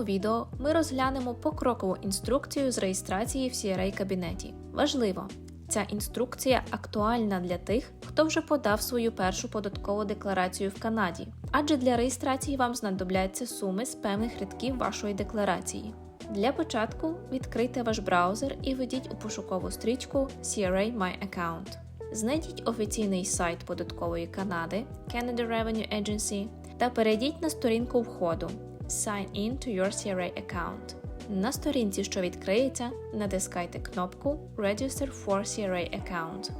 цьому відео ми розглянемо покрокову інструкцію з реєстрації в CRA кабінеті. Важливо! Ця інструкція актуальна для тих, хто вже подав свою першу податкову декларацію в Канаді, адже для реєстрації вам знадобляться суми з певних рядків вашої декларації. Для початку відкрийте ваш браузер і введіть у пошукову стрічку CRA My Account. Знайдіть офіційний сайт податкової Канади Canada Revenue Agency та перейдіть на сторінку входу Sign in to your CRA account. На сторінці, що відкриється, натискайте кнопку Register for CRA Account.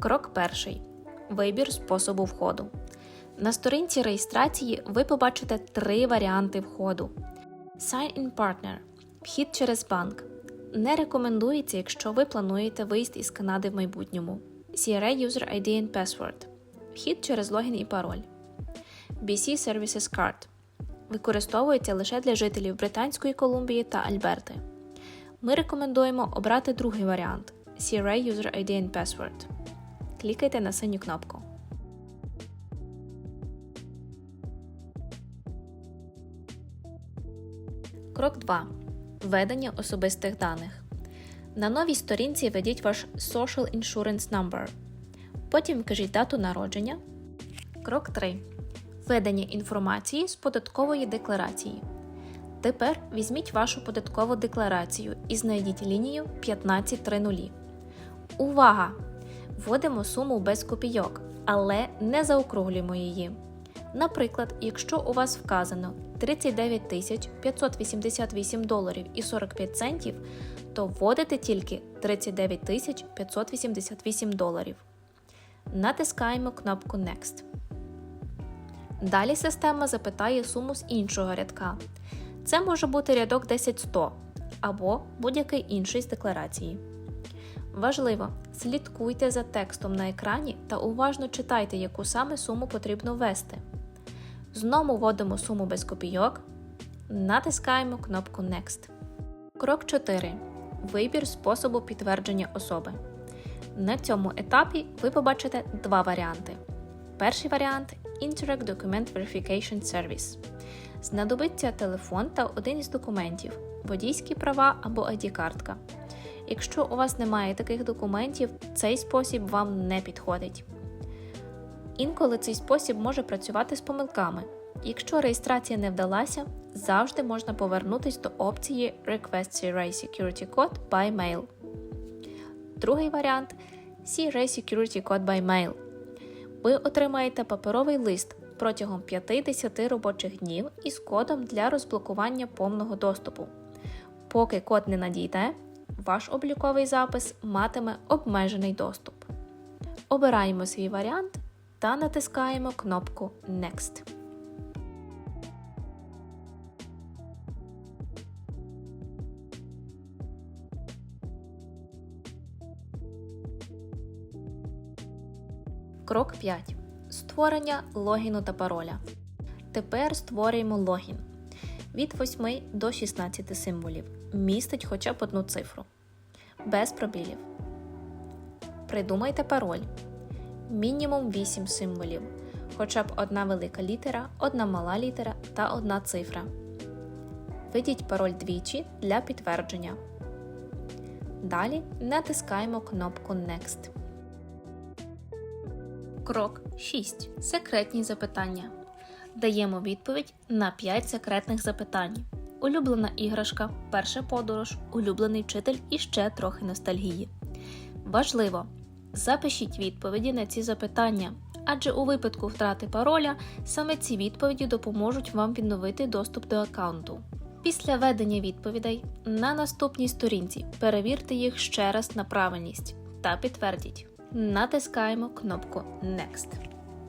Крок перший. Вибір способу входу. На сторінці реєстрації ви побачите три варіанти входу: Sign in Partner вхід через банк. Не рекомендується, якщо ви плануєте виїзд із Канади в майбутньому. CRA User ID and Password вхід через логін і пароль. BC Services Card використовується лише для жителів Британської Колумбії та Альберти. Ми рекомендуємо обрати другий варіант CRA User ID and Password. Клікайте на синю кнопку. Крок 2. Введення особистих даних. На новій сторінці введіть ваш Social Insurance Number. Потім вкажіть дату народження. Крок 3. Введення інформації з податкової декларації. Тепер візьміть вашу податкову декларацію і знайдіть лінію 1530. Увага! Вводимо суму без копійок, але не заокруглюємо її. Наприклад, якщо у вас вказано 39 тисяч 588 доларів і 45 центів, то вводите тільки 39 тисяч 588 доларів. Натискаємо кнопку Next. Далі система запитає суму з іншого рядка. Це може бути рядок 10100 або будь-який інший з декларації. Важливо, слідкуйте за текстом на екрані та уважно читайте, яку саме суму потрібно ввести. Знову вводимо суму без копійок. Натискаємо кнопку Next. Крок 4. Вибір способу підтвердження особи. На цьому етапі ви побачите два варіанти. Перший варіант Interact Document Verification Service. Знадобиться телефон та один із документів, водійські права або ID-картка. Якщо у вас немає таких документів, цей спосіб вам не підходить. Інколи цей спосіб може працювати з помилками. Якщо реєстрація не вдалася, завжди можна повернутися до опції Request CRA Security Code by Mail. Другий варіант CRA Security Code by Mail. Ви отримаєте паперовий лист протягом 50 робочих днів із кодом для розблокування повного доступу. Поки код не надійде, ваш обліковий запис матиме обмежений доступ. Обираємо свій варіант та натискаємо кнопку Next. Крок 5. Створення логіну та пароля. Тепер створюємо логін. Від 8 до 16 символів. Містить хоча б одну цифру. Без пробілів. Придумайте пароль. Мінімум 8 символів. Хоча б одна велика літера, одна мала літера та одна цифра. Введіть пароль двічі для підтвердження. Далі натискаємо кнопку Next. Крок 6. Секретні запитання. Даємо відповідь на 5 секретних запитань. Улюблена іграшка, перша подорож, улюблений вчитель і ще трохи ностальгії. Важливо! Запишіть відповіді на ці запитання, адже у випадку втрати пароля саме ці відповіді допоможуть вам відновити доступ до аккаунту. Після введення відповідей на наступній сторінці перевірте їх ще раз на правильність та підтвердіть. Натискаємо кнопку Next.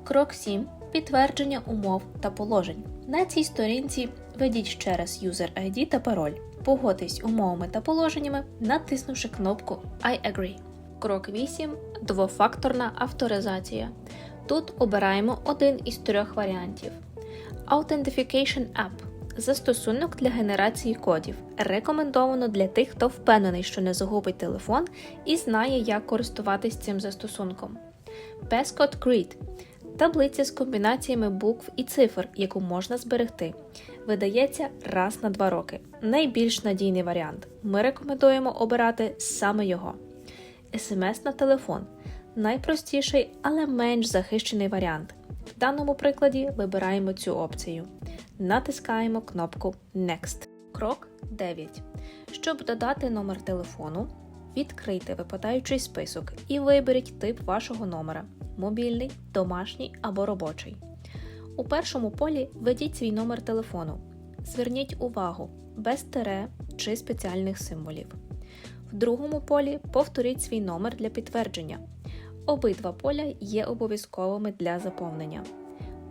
Крок 7. Підтвердження умов та положень. На цій сторінці введіть ще раз User ID та пароль. Погодьтесь умовами та положеннями, натиснувши кнопку I agree. Крок 8. Двофакторна авторизація. Тут обираємо один із трьох варіантів. Authentication App застосунок для генерації кодів. Рекомендовано для тих, хто впевнений, що не загубить телефон і знає, як користуватись цим застосунком. Passcode Grid Таблиця з комбінаціями букв і цифр, яку можна зберегти, видається раз на два роки. Найбільш надійний варіант. Ми рекомендуємо обирати саме його. СМС на телефон найпростіший, але менш захищений варіант. В даному прикладі вибираємо цю опцію. Натискаємо кнопку Next. Крок 9. Щоб додати номер телефону, відкрийте випадаючий список і виберіть тип вашого номера мобільний, домашній або робочий. У першому полі введіть свій номер телефону. Зверніть увагу без тире чи спеціальних символів. В другому полі повторіть свій номер для підтвердження. Обидва поля є обов'язковими для заповнення.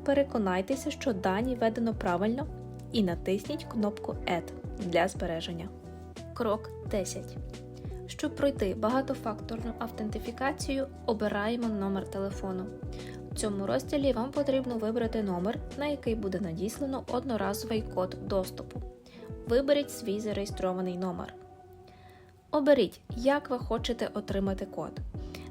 Переконайтеся, що дані введено правильно і натисніть кнопку Add для збереження. Крок 10. Щоб пройти багатофакторну автентифікацію, обираємо номер телефону. В цьому розділі вам потрібно вибрати номер, на який буде надіслано одноразовий код доступу. Виберіть свій зареєстрований номер. Оберіть, як ви хочете отримати код.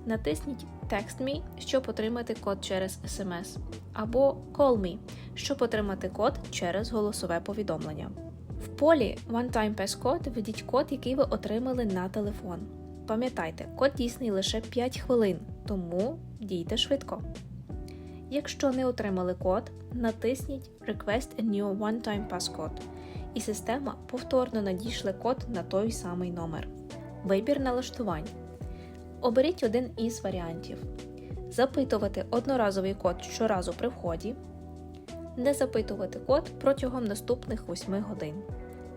Натисніть Text Me, щоб отримати код через SMS, або Call Me, щоб отримати код через голосове повідомлення. В полі One Time Passcode введіть код, який ви отримали на телефон. Пам'ятайте, код дійсний лише 5 хвилин, тому дійте швидко. Якщо не отримали код, натисніть Request a New One Time Passcode, і система повторно надійшле код на той самий номер. Вибір налаштувань. Оберіть один із варіантів: запитувати одноразовий код щоразу при вході, не запитувати код протягом наступних 8 годин.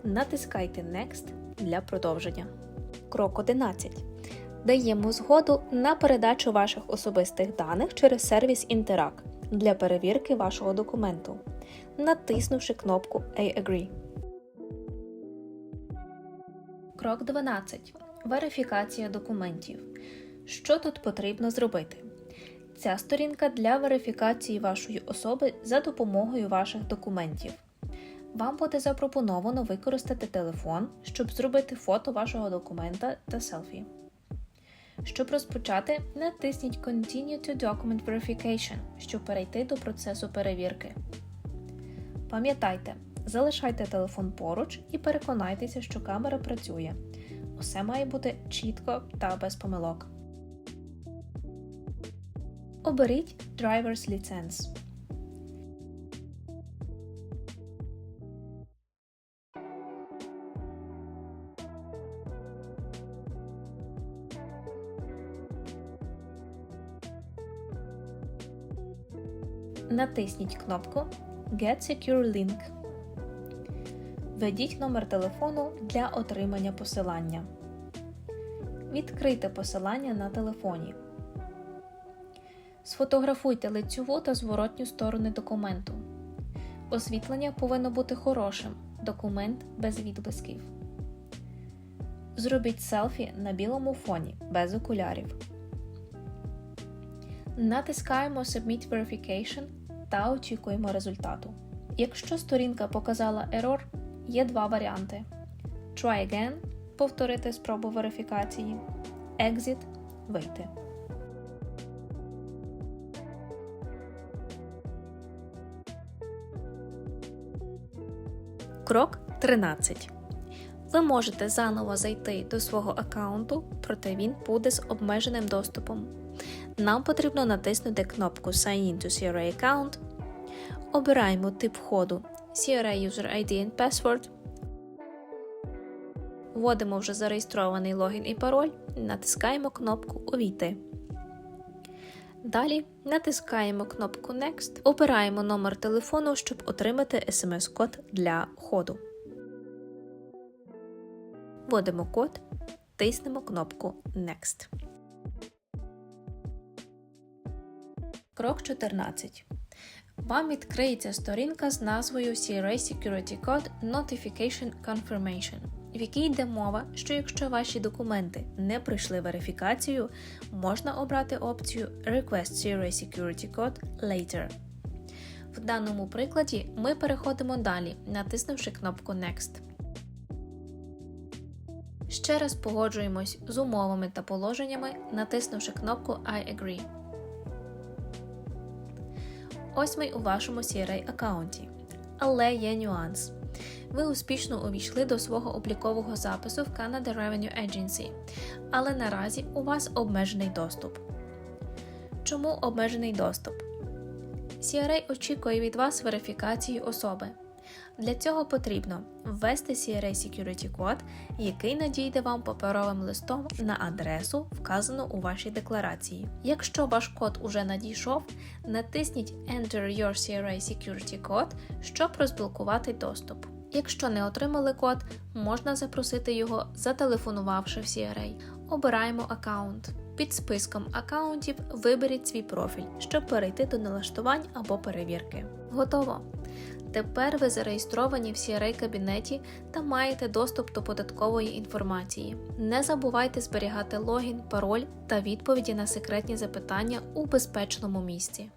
Натискайте Next для продовження. Крок 11. Даємо згоду на передачу ваших особистих даних через сервіс Interac для перевірки вашого документу, натиснувши кнопку I agree. Крок 12. Верифікація документів. Що тут потрібно зробити? Ця сторінка для верифікації вашої особи за допомогою ваших документів. Вам буде запропоновано використати телефон, щоб зробити фото вашого документа та селфі. Щоб розпочати, натисніть Continue to Document Verification, щоб перейти до процесу перевірки. Пам'ятайте, залишайте телефон поруч і переконайтеся, що камера працює. Усе має бути чітко та без помилок. Оберіть Driver's License. Натисніть кнопку Get Secure Link. Введіть номер телефону для отримання посилання. Відкрийте посилання на телефоні. Сфотографуйте лицьову та зворотню сторони документу. Освітлення повинно бути хорошим. Документ без відблисків. Зробіть селфі на білому фоні без окулярів. Натискаємо Submit Verification та очікуємо результату. Якщо сторінка показала error, є два варіанти: Try again повторити спробу верифікації, Exit вийти. Крок 13. Ви можете заново зайти до свого аккаунту, проте він буде з обмеженим доступом. Нам потрібно натиснути кнопку Sign in to CRA Account. Обираємо тип входу CRA User ID and Password. Вводимо вже зареєстрований логін і пароль, натискаємо кнопку Увійти. Далі натискаємо кнопку Next, обираємо номер телефону, щоб отримати смс-код для входу. Вводимо код, тиснемо кнопку Next. Крок 14. Вам відкриється сторінка з назвою CRA Security Code Notification Confirmation, в якій йде мова, що якщо ваші документи не пройшли верифікацію, можна обрати опцію Request CRA Security Code Later. В даному прикладі ми переходимо далі, натиснувши кнопку Next. Ще раз погоджуємось з умовами та положеннями, натиснувши кнопку I agree. Ось ми у вашому CRA аккаунті. Але є нюанс. Ви успішно увійшли до свого облікового запису в Canada Revenue Agency, але наразі у вас обмежений доступ. Чому обмежений доступ? CRA очікує від вас верифікацію особи. Для цього потрібно ввести CRA Security код, який надійде вам паперовим листом на адресу, вказану у вашій декларації. Якщо ваш код уже надійшов, натисніть Enter Your CRA Security Code, щоб розблокувати доступ. Якщо не отримали код, можна запросити його, зателефонувавши в CRA. Обираємо аккаунт. Під списком аккаунтів виберіть свій профіль, щоб перейти до налаштувань або перевірки. Готово! Тепер ви зареєстровані в CRA кабінеті та маєте доступ до податкової інформації. Не забувайте зберігати логін, пароль та відповіді на секретні запитання у безпечному місці.